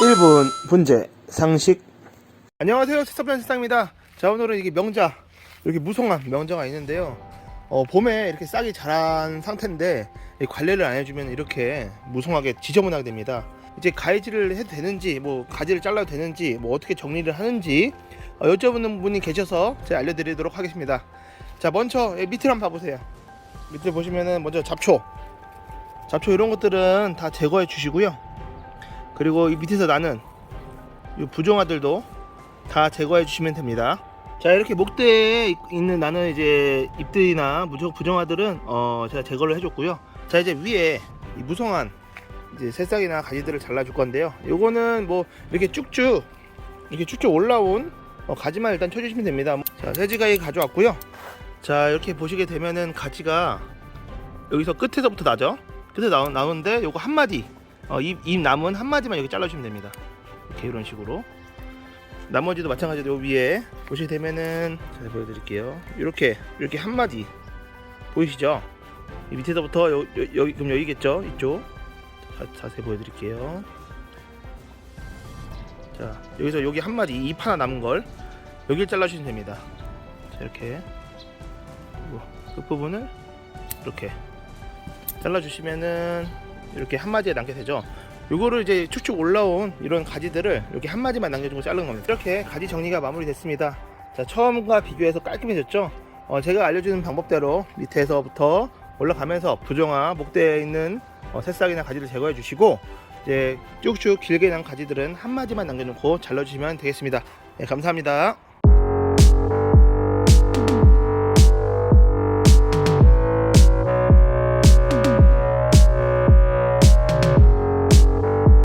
1분 분재 상식. 안녕하세요. 스타플랜 세상입니다. 자 오늘은 이게 명자 이렇게 무성한 명자가 있는데요. 어, 봄에 이렇게 싹이 자란 상태인데 이 관리를 안 해주면 이렇게 무성하게 지저분하게 됩니다. 이제 가위질을 해도 되는지 뭐 가지를 잘라도 되는지 뭐 어떻게 정리를 하는지 어, 여쭤보는 분이 계셔서 제가 알려드리도록 하겠습니다. 자 먼저 이 밑을 한번 봐보세요. 밑을 보시면은 먼저 잡초. 잡초 이런 것들은 다 제거해 주시고요 그리고 이 밑에서 나는 이 부종아들도 다 제거해 주시면 됩니다. 자 이렇게 목대에 있- 있는 나는 이제 잎들이나 무정 부종아들은 어 제가 제거를 해줬고요. 자 이제 위에 이 무성한 이제 새싹이나 가지들을 잘라줄 건데요. 요거는 뭐 이렇게 쭉쭉 이렇게 쭉쭉 올라온 어, 가지만 일단 쳐주시면 됩니다. 자 새지가위 가져왔고요. 자 이렇게 보시게 되면은 가지가 여기서 끝에서부터 나죠. 끝에 나오, 나오는데 요거 한 마디 어, 잎, 잎 남은 한 마디만 여기 잘라주시면 됩니다. 이렇게 이런 식으로. 나머지도 마찬가지로 요 위에 보시게 되면은 잘 보여드릴게요. 이렇게 이렇게 한 마디 보이시죠? 이 밑에서부터 여, 여, 여 기 그럼 여기겠죠? 이쪽 자, 자세히 보여드릴게요. 자 여기서 여기 한 마디 잎 하나 남은 걸 여기를 잘라주시면 됩니다. 자 이렇게 그리고 끝 부분을 이렇게 잘라주시면은 이렇게 한 마디에 남게 되죠. 요거를 이제 쭉쭉 올라온 이런 가지들을 이렇게 한 마디만 남겨주고 자르는 겁니다. 이렇게 가지 정리가 마무리됐습니다. 자, 처음과 비교해서 깔끔해졌죠? 어, 제가 알려주는 방법대로 밑에서부터 올라가면서 부정화 목대에 있는 어, 새싹이나 가지를 제거해 주시고 이제 쭉쭉 길게 난 가지들은 한 마디만 남겨놓고 잘라주시면 되겠습니다. 네, 감사합니다.